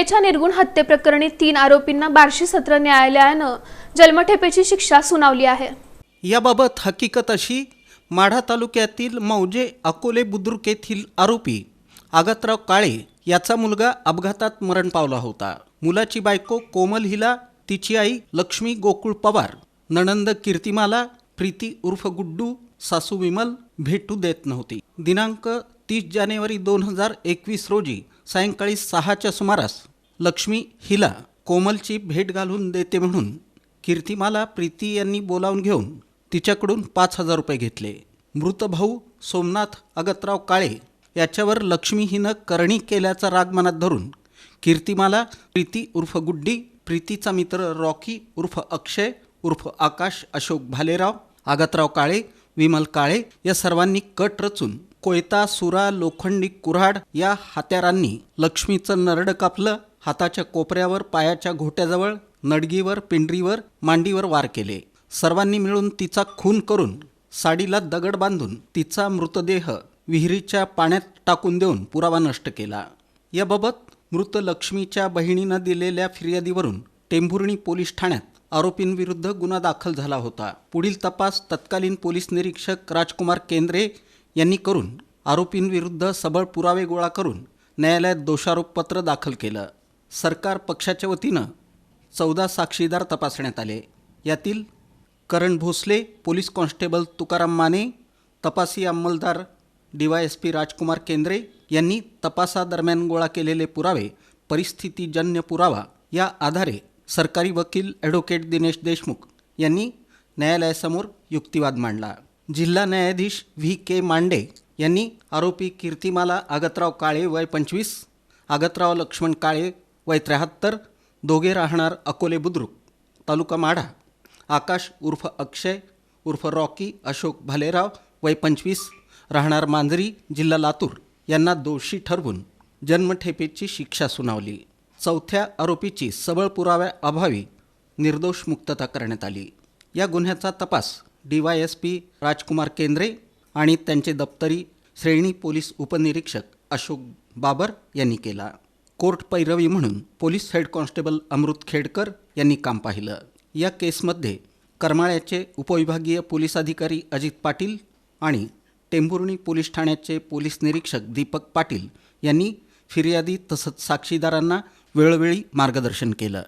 महिलेच्या निर्गुण हत्येप्रकरणी तीन आरोपींना बार्शी सत्र न्यायालयानं जन्मठेपेची शिक्षा सुनावली आहे. याबाबत हकीकत अशी माढा तालुक्यातील मौजे अकोले बुद्रुक येथील आरोपी आगतराव काळे याचा मुलगा अपघातात मरण पावला होता. मुलाची बायको कोमल हिला तिची आई लक्ष्मी गोकुळ पवार नणंद कीर्तिमाला प्रीती उर्फ गुड्डू सासू विमल भेटू देत नव्हती. दिनांक तीस जानेवारी दोन हजार एकवीस रोजी सायंकाळी सहाच्या सुमारास लक्ष्मी हिला कोमलची भेट घालून देते म्हणून कीर्तिमाला प्रीती यांनी बोलावून घेऊन तिच्याकडून पाच हजार रुपये घेतले. मृत भाऊ सोमनाथ अगतराव काळे याच्यावर लक्ष्मी हिनं करणी केल्याचा राग मनात धरून कीर्तिमाला प्रीती उर्फ गुड्डी प्रीतीचा मित्र रॉकी उर्फ अक्षय उर्फ आकाश अशोक भालेराव आगतराव काळे विमल काळे या सर्वांनी कट रचून कोयता सुरा लोखंडी कुऱ्हाड या हात्यारांनी लक्ष्मीचं नरड कापलं हाताच्या कोपऱ्यावर पायाच्या घोट्याजवळ नडगीवर पिंडरीवर मांडीवर वार केले. सर्वांनी मिळून तिचा खून करून साडीला दगड बांधून तिचा मृतदेह विहिरीच्या पाण्यात टाकून देऊन पुरावा नष्ट केला. याबाबत मृत लक्ष्मीच्या बहिणीनं दिलेल्या फिर्यादीवरून टेंभुर्णी पोलीस ठाण्यात आरोपींविरुद्ध गुन्हा दाखल झाला होता. पुढील तपास तत्कालीन पोलीस निरीक्षक राजकुमार केंद्रे यांनी करून आरोपींविरुद्ध सबळ पुरावे गोळा करून न्यायालयात दोषारोपपत्र दाखल केलं. सरकार पक्षाच्या वतीनं चौदा साक्षीदार तपासण्यात आले. यातील करण भोसले पोलीस कॉन्स्टेबल तुकाराम माने तपासी अंमलदार D Y S P Rajkumar Kendre यांनी तपासादरम्यान गोळा केलेले पुरावे परिस्थितीजन्य पुरावा या आधारे सरकारी वकील ॲडव्होकेट दिनेश देशमुख यांनी न्यायालयासमोर युक्तिवाद मांडला. जिल्हा न्यायाधीश व्ही के मांडे यांनी आरोपी कीर्तिमाला आगतराव काळे वय पंचवीस आगतराव लक्ष्मण काळे वय त्र्याहत्तर दोघे राहणार अकोले बुद्रुक तालुका माढा आकाश उर्फ अक्षय उर्फ रॉकी अशोक भालेराव वय पंचवीस राहणार मांजरी जिल्हा लातूर यांना दोषी ठरवून जन्मठेपेची शिक्षा सुनावली. चौथ्या आरोपीची सबळ पुराव्याअभावी निर्दोष मुक्तता करण्यात आली. या गुन्ह्याचा तपास D Y S P Rajkumar Kendre आणि त्यांचे दप्तरी श्रेणी पोलीस उपनिरीक्षक अशोक बाबर यांनी केला. कोर्ट पैरवी म्हणून police head constable Amrit Khedkar यांनी काम पाहिलं. या केसमध्ये करमाळ्याचे उपविभागीय पोलीस अधिकारी अजित पाटील आणि टेंभुर्णी पोलीस ठाण्याचे पोलीस निरीक्षक दीपक पाटील यांनी फिर्यादी तसंच साक्षीदारांना वेळोवेळी मार्गदर्शन केलं.